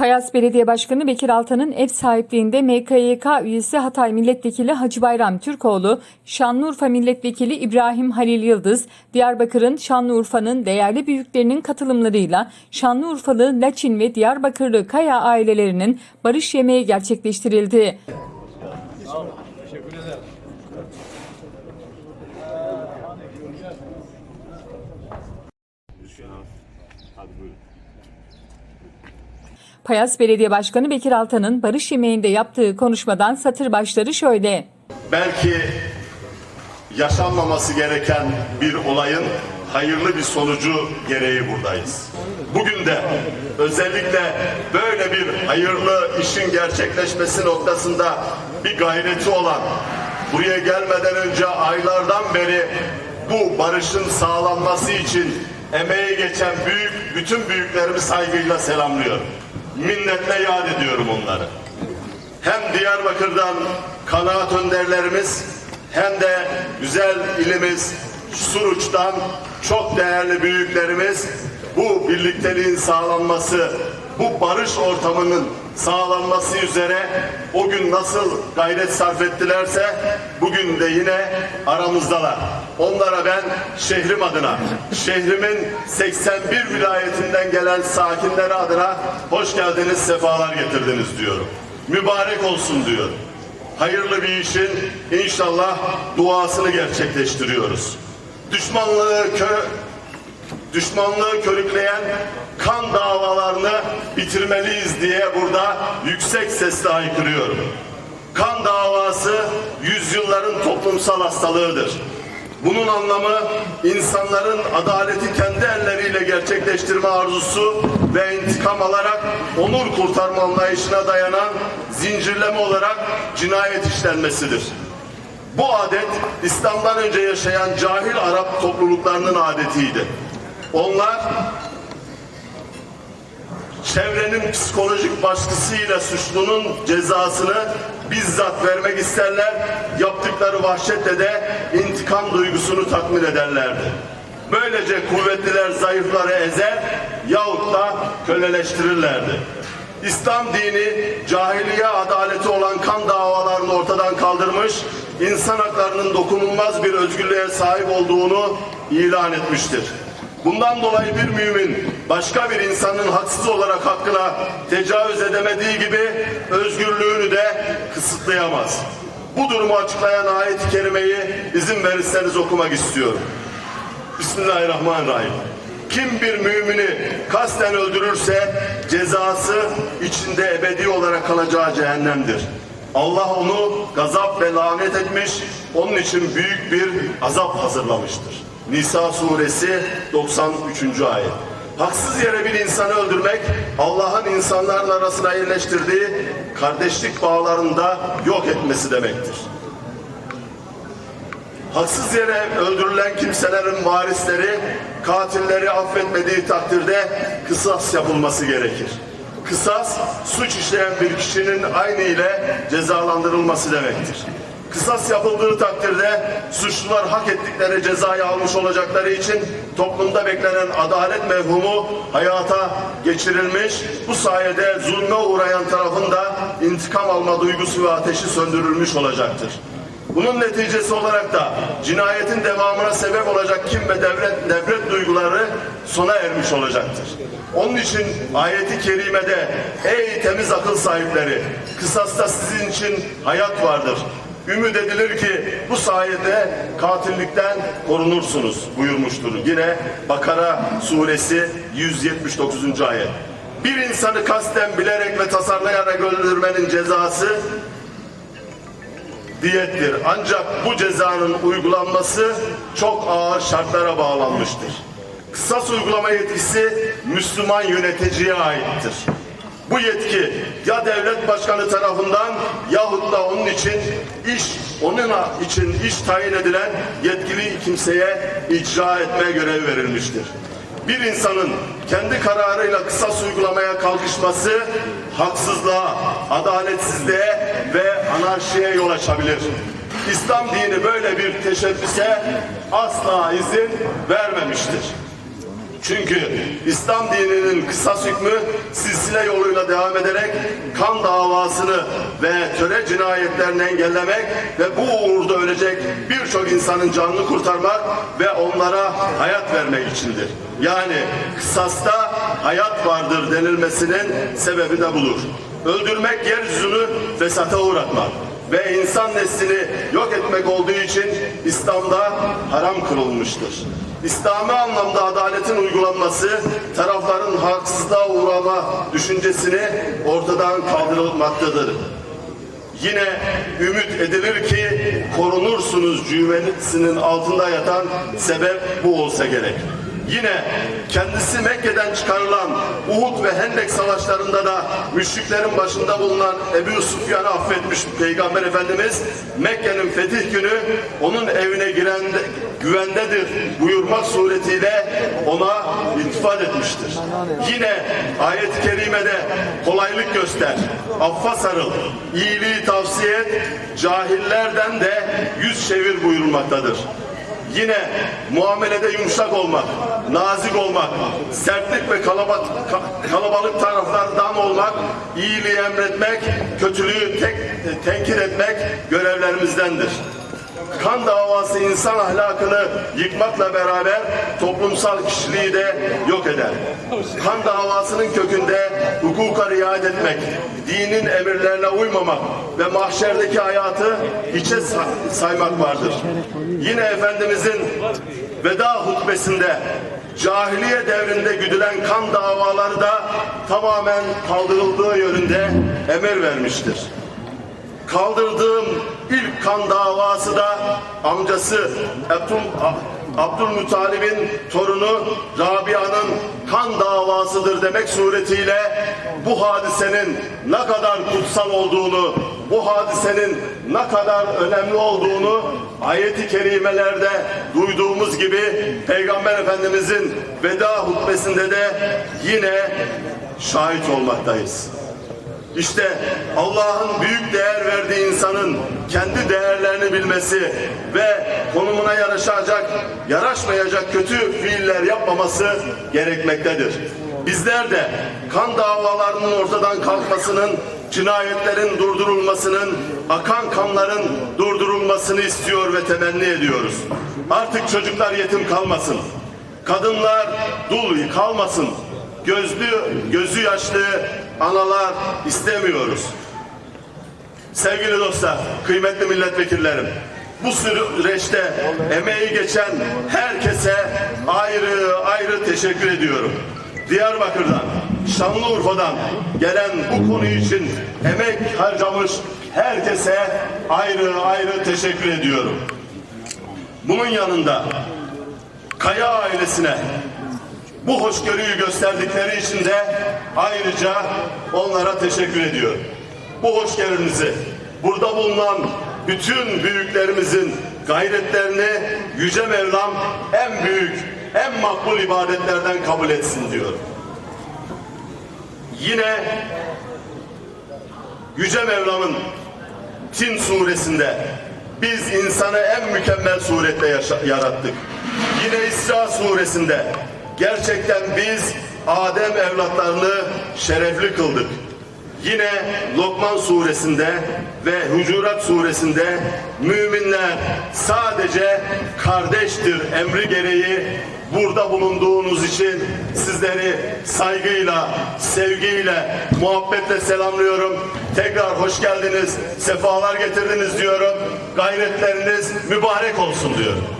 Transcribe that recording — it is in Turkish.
Payas Belediye Başkanı Bekir Altan'ın ev sahipliğinde MKYK üyesi Hatay Milletvekili Hacı Bayram Türkoğlu, Şanlıurfa Milletvekili İbrahim Halil Yıldız, Diyarbakır'ın Şanlıurfa'nın değerli büyüklerinin katılımlarıyla Şanlıurfalı Laçin ve Diyarbakırlı Kaya ailelerinin barış yemeği gerçekleştirildi. Payas Belediye Başkanı Bekir Altan'ın barış yemeğinde yaptığı konuşmadan satır başları şöyle. belki yaşanmaması gereken bir olayın hayırlı bir sonucu gereği buradayız. Bugün de özellikle böyle bir hayırlı işin gerçekleşmesi noktasında bir gayreti olan, buraya gelmeden önce aylardan beri bu barışın sağlanması için emeği geçen büyük, bütün büyüklerimi saygıyla selamlıyorum. Minnetle yad ediyorum onları hem Diyarbakır'dan kanaat önderlerimiz hem de güzel ilimiz Suruç'tan çok değerli büyüklerimiz bu birlikteliğin sağlanması, bu barış ortamının sağlanması üzere o gün nasıl gayret sarf ettilerse bugün de yine aramızdalar. Onlara ben şehrim adına, şehrimin 81 vilayetinden gelen sakinleri adına hoş geldiniz, sefalar getirdiniz diyorum mübarek olsun diyor. Hayırlı bir işin inşallah duasını gerçekleştiriyoruz. Düşmanlığı kö düşmanlığı körükleyen kan davalarını bitirmeliyiz diye burada yüksek sesle haykırıyorum. Kan davası yüzyılların toplumsal hastalığıdır. Bunun anlamı insanların adaleti kendi elleriyle gerçekleştirme arzusu ve intikam alarak onur kurtarma anlayışına dayanan zincirleme olarak cinayet işlenmesidir. Bu adet İslam'dan önce yaşayan cahil Arap topluluklarının adetiydi. Onlar çevrenin psikolojik baskısıyla suçlunun cezasını bizzat vermek isterler. Yaptıkları vahşetle de intikam duygusunu tatmin ederlerdi. Böylece kuvvetliler zayıfları ezer yahut da köleleştirirlerdi. İslam dini cahiliye adaleti olan kan davalarını ortadan kaldırmış, insan haklarının dokunulmaz bir özgürlüğe sahip olduğunu ilan etmiştir. Bundan dolayı bir mümin başka bir insanın haksız olarak hakkına tecavüz edemediği gibi özgürlüğünü de kısıtlayamaz. Bu durumu açıklayan ayet-i kerimeyi izin verirseniz okumak istiyorum. Bismillahirrahmanirrahim. Kim bir mümini kasten öldürürse cezası içinde ebedi olarak kalacağı cehennemdir. Allah onu gazap ve lanet etmiş, onun için büyük bir azap hazırlamıştır. Nisa suresi 93. ayet. Haksız yere bir insanı öldürmek Allah'ın insanların arasına yerleştirdiği kardeşlik bağlarında yok etmesi demektir. Haksız yere öldürülen kimselerin varisleri katilleri affetmediği takdirde kısas yapılması gerekir. Kısas suç işleyen bir kişinin aynı ile cezalandırılması demektir. Kısas yapıldığı takdirde suçlular hak ettikleri cezayı almış olacakları için toplumda beklenen adalet mevhumu hayata geçirilmiş. Bu sayede zulme uğrayan tarafın da intikam alma duygusu ve ateşi söndürülmüş olacaktır. Bunun neticesi olarak da cinayetin devamına sebep olacak kim ve devlet, devlet duyguları sona ermiş olacaktır. Onun için ayeti kerimede ey temiz akıl sahipleri kısasta sizin için hayat vardır. Ümit edilir ki bu sayede katillikten korunursunuz buyurmuştur. Yine Bakara suresi 179. ayet. Bir insanı kasten bilerek ve tasarlayarak öldürmenin cezası diyettir. Ancak bu cezanın uygulanması çok ağır şartlara bağlanmıştır. Kısas uygulama yetkisi Müslüman yöneticiye aittir. Bu yetki ya devlet başkanı tarafından yahut da için iş onun için iş tayin edilen yetkili kimseye icra etme görevi verilmiştir. Bir insanın kendi kararıyla kısas uygulamaya kalkışması haksızlığa, adaletsizliğe ve anarşiye yol açabilir. İslam dini böyle bir teşebbüse asla izin vermemiştir. Çünkü İslam dininin kısas hükmü silsile yoluyla devam ederek kan davasını ve töre cinayetlerini engellemek ve bu uğurda ölecek birçok insanın canını kurtarmak ve onlara hayat vermek içindir. Yani kısasta hayat vardır denilmesinin sebebi de budur. Öldürmek yeryüzünü fesata uğratmak ve insan neslini yok etmek olduğu için İslam'da haram kılınmıştır. İslami anlamda adaletin uygulanması tarafların haksızlığa uğrama düşüncesini ortadan kaldırılmaktadır. Yine ümit edilir ki korunursunuz cümlesinin altında yatan sebep bu olsa gerek. Yine kendisi Mekke'den çıkarılan Uhud ve Hendek savaşlarında da müşriklerin başında bulunan Ebu Sufyan'ı affetmiş Peygamber Efendimiz Mekke'nin fetih günü onun evine giren güvendedir buyurmak suretiyle ona iltifat etmiştir. Yine ayet-i kerimede kolaylık göster, affa sarıl, iyiliği tavsiye et, cahillerden de yüz çevir buyurulmaktadır. Yine muamelede yumuşak olmak, nazik olmak, sertlik ve kalabalık, kalabalık taraflardan olmak, iyiliği emretmek, kötülüğü tek, tenkit etmek görevlerimizdendir. Kan davası insan ahlakını yıkmakla beraber toplumsal kişiliği de yok eder. Kan davasının kökünde hukuka riayet etmek, dinin emirlerine uymamak ve mahşerdeki hayatı hiçe sa- saymak vardır. Yine Efendimizin veda hutbesinde cahiliye devrinde güdülen kan davaları da tamamen kaldırıldığı yönünde emir vermiştir. Kaldırdığım ilk kan davası da amcası Abdül, Abdülmuttalib'in torunu Rabia'nın kan davasıdır demek suretiyle bu hadisenin ne kadar kutsal olduğunu, bu hadisenin ne kadar önemli olduğunu ayeti kerimelerde duyduğumuz gibi Peygamber Efendimizin veda hutbesinde de yine şahit olmaktayız. İşte Allah'ın büyük değer verdiği insanın kendi değerlerini bilmesi ve konumuna yaraşacak, yaraşmayacak kötü fiiller yapmaması gerekmektedir. Bizler de kan davalarının ortadan kalkmasının, cinayetlerin durdurulmasının, akan kanların durdurulmasını istiyor ve temenni ediyoruz. Artık çocuklar yetim kalmasın. Kadınlar dul kalmasın. Gözlü, gözü yaşlı analar istemiyoruz. Sevgili dostlar, kıymetli milletvekillerim, bu süreçte emeği geçen herkese ayrı ayrı teşekkür ediyorum. Diyarbakır'dan, Şanlıurfa'dan gelen bu konu için emek harcamış herkese ayrı ayrı teşekkür ediyorum. Bunun yanında Kaya ailesine bu hoşgörüyü gösterdikleri için de ayrıca onlara teşekkür ediyorum. Bu hoşgörünüzü burada bulunan bütün büyüklerimizin gayretlerini Yüce Mevlam en büyük, en makbul ibadetlerden kabul etsin diyorum. Yine Yüce Mevlam'ın Tin suresinde biz insanı en mükemmel surette yarattık. Yine İsra suresinde gerçekten biz Adem evlatlarını şerefli kıldık. Yine Lokman suresinde ve Hucurat suresinde müminler sadece kardeştir emri gereği burada bulunduğunuz için sizleri saygıyla, sevgiyle, muhabbetle selamlıyorum. Tekrar hoş geldiniz, sefalar getirdiniz diyorum. Gayretleriniz mübarek olsun diyorum.